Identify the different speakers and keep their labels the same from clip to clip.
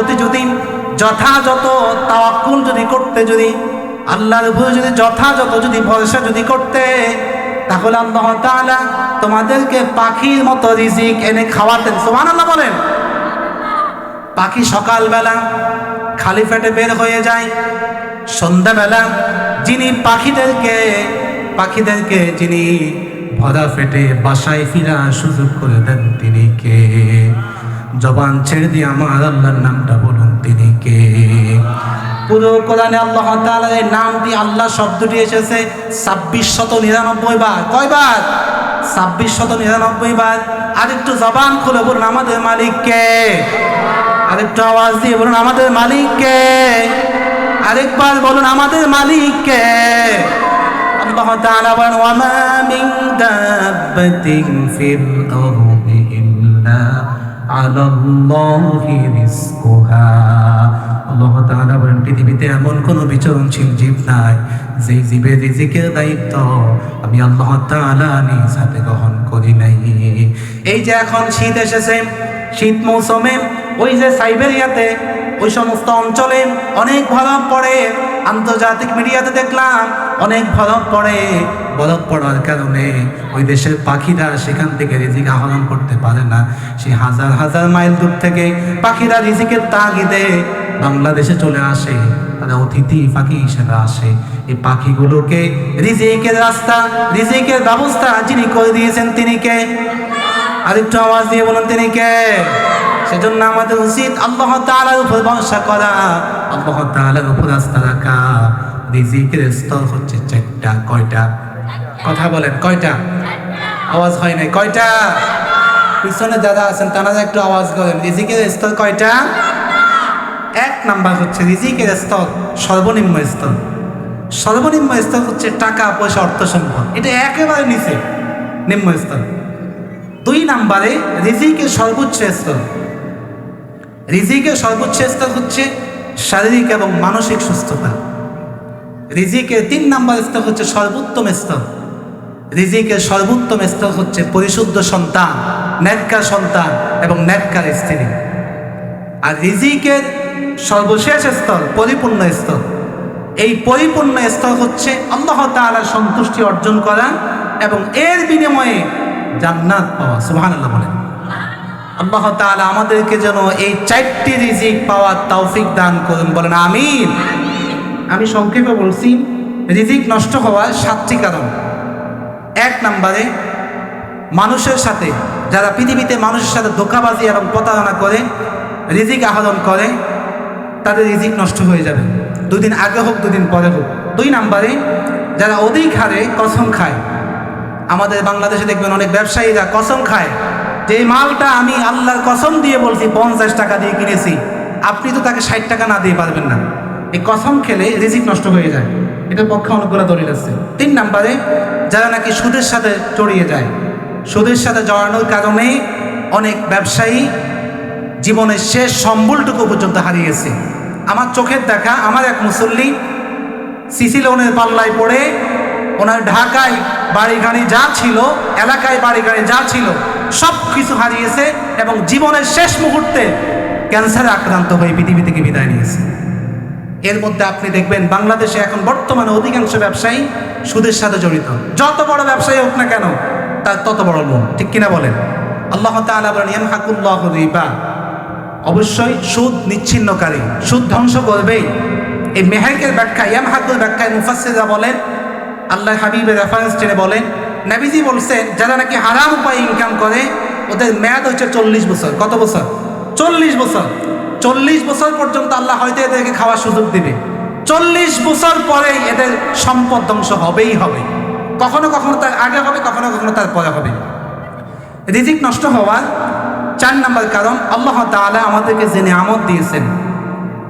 Speaker 1: প্রতি যদি যথাযথ তাওয়াক্কুল যদি করতে যদি, আল্লাহর উপরে যদি যথাযথ যদি ভরসা যদি করতে, তাহলে আল্লাহ তাআলা তোমাদেরকে পাখির মতো রিজিক এনে খাওয়াতেন। সুবহানাল্লাহ বলেন। পাখি সকালবেলা খালি পেটে বের হয়ে যায়, সন্ধ্যাবেলা যিনি পাখিদেরকে পাখিদেরকে যিনি ভরা পেটে বাসায় ফিরা সুযোগ করে দেন তিনি কে? জবান ছেড়ে দিয়ে আমার আল্লাহর নামটা বলুন তিনি কে? পুরো কোরআনে আল্লাহ তাআলার এই দিয়ে আল্লাহ শব্দটি এসেছে ছাব্বিশ শত নিরানব্বই বার। কয়বার? ছাব্বিশ শত নিরানব্বই বার। আরেকটু জবান খুলে বলুন, আমাদের মালিক মালিককে আরেকটু আওয়াজ দিয়ে বলুন, আমাদের মালিককে আরেকবার বলুন, আমাদের মালিককে আল্লাহ তাআলা বলেন ওয়ামা মিন দাব্বাতিন ফিল আরদি আলাল্লাহি রিজকুহা। আল্লাহ তাআলা বলেন, পৃথিবীতে এমন কোনো বিচরণশীল জীব নাই, যেই জীবের রিজিকের দায়িত্ব আমি আল্লাহ তাআলা নিজ হাতে গ্রহণ করি নাই। এই যে এখন শীত এসেছে শীত মৌসুমে, ওই যে সাইবেরিয়াতে, ওই সমস্ত অঞ্চলে অনেক বরফ পড়ে। আন্তর্জাতিক মিডিয়াতে দেখলাম, অনেক বরফ পড়ে। বরফ পড়ার কারণে ওই দেশের পাখিরা সেখান থেকে রিজিক আহরণ করতে পারে না। সে হাজার হাজার মাইল দূর থেকে পাখিরা রিজিকের তাগিদে বাংলাদেশে চলে আসে। তারা অতিথি পাখি হিসেবে আসে। এই পাখিগুলোকে রিজিকের রাস্তা, রিজিকের ব্যবস্থা যিনি করে দিয়েছেন তিনি কে? আরেকটু আওয়াজ দিয়ে বলুন, তিনি কে? সেজন্য আমাদের উচিত আল্লাহ তাআলার উপর ভরসা করা। আল্লাহ তাআলার উপর আস্থা রাখা। রিজিকের স্তর হচ্ছে চারটা, কয়টা? কথা বলেন, কয়টা? আওয়াজ হয় নাই, কয়টা? পিছনে যারা আছেন, তারা একটু আওয়াজ করেন। রিজিকের স্তর কয়টা? এক নাম্বার হচ্ছে রিজিকের স্তর, সর্বনিম্ন স্তর। সর্বনিম্ন স্তর হচ্ছে টাকা, পয়সা, অর্থ, সম্পদ। এটা একেবারে নিচে, নিম্ন স্তর। দুই নাম্বারে রিজিকের সর্বোচ্চ স্তর। রিজিকের সর্বোচ্চ স্তর হচ্ছে শারীরিক এবং মানসিক সুস্থতা। রিজিকের তিন নাম্বার স্তর হচ্ছে সর্বোত্তম স্তর। রিজিকের সর্বোত্তম স্তর হচ্ছে পরিশুদ্ধ সন্তান ন্যাক্কার সন্তান এবং ন্যাক্কার স্ত্রী। আর রিজিকের সর্বশেষ স্তর পরিপূর্ণ স্তর। এই পরিপূর্ণ স্তর হচ্ছে আল্লাহ তাআলার সন্তুষ্টি অর্জন করা এবং এর বিনিময়ে জান্নাত পাওয়া, সুবহানাল্লাহ বলেন। আল্লাহ তাআলা আমাদেরকে যেন এই চারটি রিজিক পাওয়ার তৌফিক দান করুন, বলেন আমিন। আমি সংক্ষেপে বলছি, রিজিক নষ্ট হওয়ার সাতটি কারণ। এক নম্বরে, মানুষের সাথে, যারা পৃথিবীতে মানুষের সাথে ধোকাবাজি এবং প্রতারণা করে, রিজিক আহরণ করে, তাদের রিজিক নষ্ট হয়ে যাবে। দুদিন আগে হোক, দুদিন পরে হোক। দুই নম্বরে, যারা অধিক হারে কসম খায় আমাদের বাংলাদেশে দেখবেন অনেক ব্যবসায়ীরা কসম খায়। যে মালটা আমি আল্লাহর কসম দিয়ে বলছি, পঞ্চাশ টাকা দিয়ে কিনেছি, আপনি তো তাকে ষাট টাকা না দিয়ে পারবেন না। এই কসম খেলে রিজিক নষ্ট হয়ে যায়। এটার পক্ষে অনেকগুলো দলিল আছে। তিন নাম্বারে, যারা নাকি সুদের সাথে জড়িয়ে যায়, সুদের সাথে জড়ানোর কারণে অনেক ব্যবসায়ী জীবনের শেষ সম্বলটুকু পর্যন্ত হারিয়েছে আমার চোখের দেখা, আমার এক মুসল্লি সিসি লোনের পাল্লায় পড়ে ওনার ঢাকায় বাড়ি গাড়ি যা ছিল, এলাকায় বাড়ি গাড়ি যা ছিল সব কিছু হারিয়েছে এবং জীবনের শেষ মুহূর্তে ক্যান্সারে আক্রান্ত হয়ে পৃথিবী থেকে বিদায় নিয়েছে। এর মধ্যে আপনি দেখবেন বাংলাদেশে এখন বর্তমানে অধিকাংশ ব্যবসায়ী সুদের সাথে জড়িত। যত বড় ব্যবসায়ী হোক না কেন, তার তত বড় লোন ঠিক কিনা বলেন? আল্লাহ তাআলা বলেন ইয়ামহাকুল্লাহু রিবা। অবশ্যই সুদ নিচ্ছিন্নকারী, সুদ ধ্বংস করবেই। এই মেহেকের ব্যাখ্যা ইয়ামহাকুল ব্যাখ্যায় মুফাসসিররা বলেন আল্লাহ হাবিবের রেফারেন্স টেনে বলেন, নাবিজি বলছেন, যারা নাকি হারাম উপায়ে ইনকাম করে, ওদের মেয়াদ হচ্ছে চল্লিশ বছর। কত বছর? চল্লিশ বছর। চল্লিশ বছর পর্যন্ত আল্লাহ হয়তো এদেরকে খাওয়ার সুযোগ দিবে। চল্লিশ বছর পরে এদের সম্পদ ধ্বংস হবেই হবে। কখনো কখনো তার আগে হবে, কখনো কখনো তার পরে হবে। রিজিক নষ্ট হওয়ার চার নম্বর কারণ, আল্লাহ তাআলা আমাদেরকে যে নিয়ামত দিয়েছেন,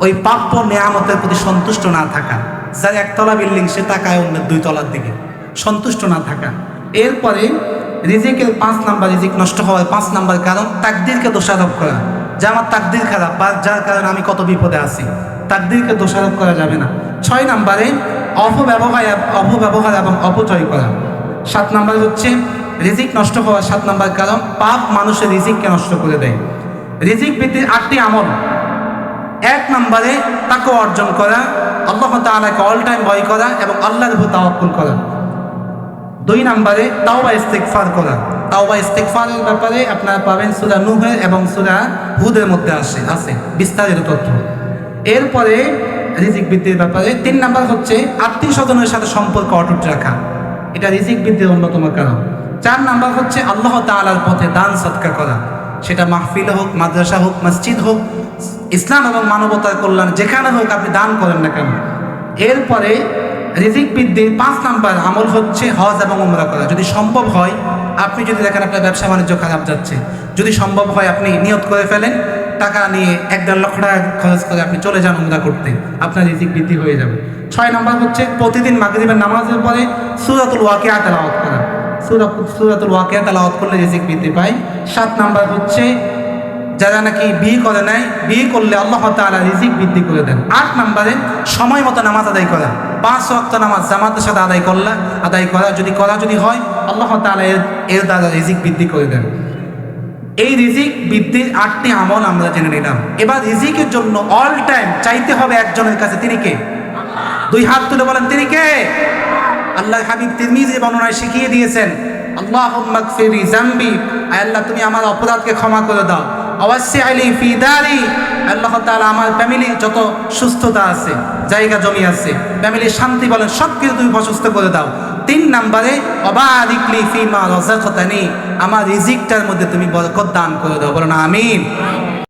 Speaker 1: ওই প্রাপ্য নিয়ামতের প্রতি সন্তুষ্ট না থাকা। যার একতলা বিল্ডিং, সে তাকায় অন্যের দুই তলার দিকে। সন্তুষ্ট না থাকা। এরপরে রিজিকের পাঁচ নাম্বার, রিজিক নষ্ট হওয়ার পাঁচ নাম্বার কারণ, তাকদিরকে দোষারোপ করা। যে আমার তাকদির খারাপ, বা যার কারণে আমি কত বিপদে আছি, তাকদিরকে দোষারোপ করা যাবে না। ছয় নাম্বারে অপব্যবহার অপব্যবহার এবং অপচয় করা। সাত নাম্বার হচ্ছে রিজিক নষ্ট হওয়ার সাত নাম্বার কারণ, পাপ মানুষের রিজিককে নষ্ট করে দেয়। রিজিক বৃদ্ধির আটটি আমল। এক নম্বরে তাকে অর্জন করা, আল্লাহ তাআলাকে অল টাইম ভয় করা এবং আল্লাহর উপর তাওয়াক্কুল করা। দুই নম্বরে তাওবা ইস্তেগফার করা। তাওবা ইস্তেগফারের ব্যাপারে আপনারা পাবেন সূরা নূহের এবং সূরা হুদের মধ্যে আসে, আছে, বিস্তারিত তথ্য। এরপরে রিজিক বৃদ্ধির ব্যাপারে তিন নাম্বার হচ্ছে আত্মীয় স্বজনের সাথে সম্পর্ক অটুট রাখা। এটা রিজিক বৃদ্ধির অন্যতম কারণ। চার নাম্বার হচ্ছে আল্লাহ তাআলার পথে দান সৎকা করা। সেটা মাহফিল হোক, মাদ্রাসা হোক, মসজিদ হোক ইসলাম এবং মানবতার কল্যাণ যেখানে হোক আপনি দান করেন না কেন? এরপরে রিজিক বৃদ্ধির পাঁচ নাম্বার আমল হচ্ছে হজ এবং উমরা করা। যদি সম্ভব হয়, আপনি যদি দেখেন আপনার ব্যবসা বাণিজ্য খারাপ যাচ্ছে, যদি সম্ভব হয় আপনি নিয়ত করে ফেলেন, টাকা নিয়ে এক দেড় লক্ষ টাকা খরচ করে আপনি চলে যান উমরা করতে, আপনার রিজিক বৃদ্ধি হয়ে যাবে। ছয় নম্বর হচ্ছে প্রতিদিন মাগরিবের নামাজের পরে সুরাতুল ওয়াকিয়া তেলাওয়াত করা। সুরা- সুরাতুল ওয়াকিয়া তেলাওয়াত করলে রিজিক বৃদ্ধি পায়। সাত নাম্বার হচ্ছে যারা নাকি বিয়ে করে নেয় বিয়ে করলে আল্লাহ তাআলা রিজিক বৃদ্ধি করে দেন। আট নম্বরে, সময় মতো নামাজ আদায় করা। পাঁচ ওয়াক্ত নামাজ জামাতের সাথে আদায় করলা, আদায় করা, যদি করা যদি হয়, আল্লাহ তাআলা এর এর দ্বারা রিজিক বৃদ্ধি করে দেন। এই রিজিক বৃদ্ধির আটটি আমল আমরা জেনে নিলাম। এবার রিজিকের জন্য অল টাইম চাইতে হবে একজনের কাছে, তিনি কে? দুই হাত তুলে বলেন, তিনি কে? আল্লাহ হাবিব তিরমিজি বর্ণনায় শিখিয়ে দিয়েছেন আল্লাহ জাম্বি। আল্লাহ, তুমি আমার অপরাধকে ক্ষমা করে দাও। অবশ্যই আলি ফিদারি, আল্লাহ তাআলা আমার ফ্যামিলি যত সুস্থতা আছে, জায়গা জমি আছে ফ্যামিলির শান্তি বলেন সব কিছু তুমি প্রশস্ত করে দাও। তিন নম্বরে অবাদিকলি ফিমা রজাকতানি আমার রিজিকটার মধ্যে তুমি বরকত দান করে দাও। বলো না আমিন।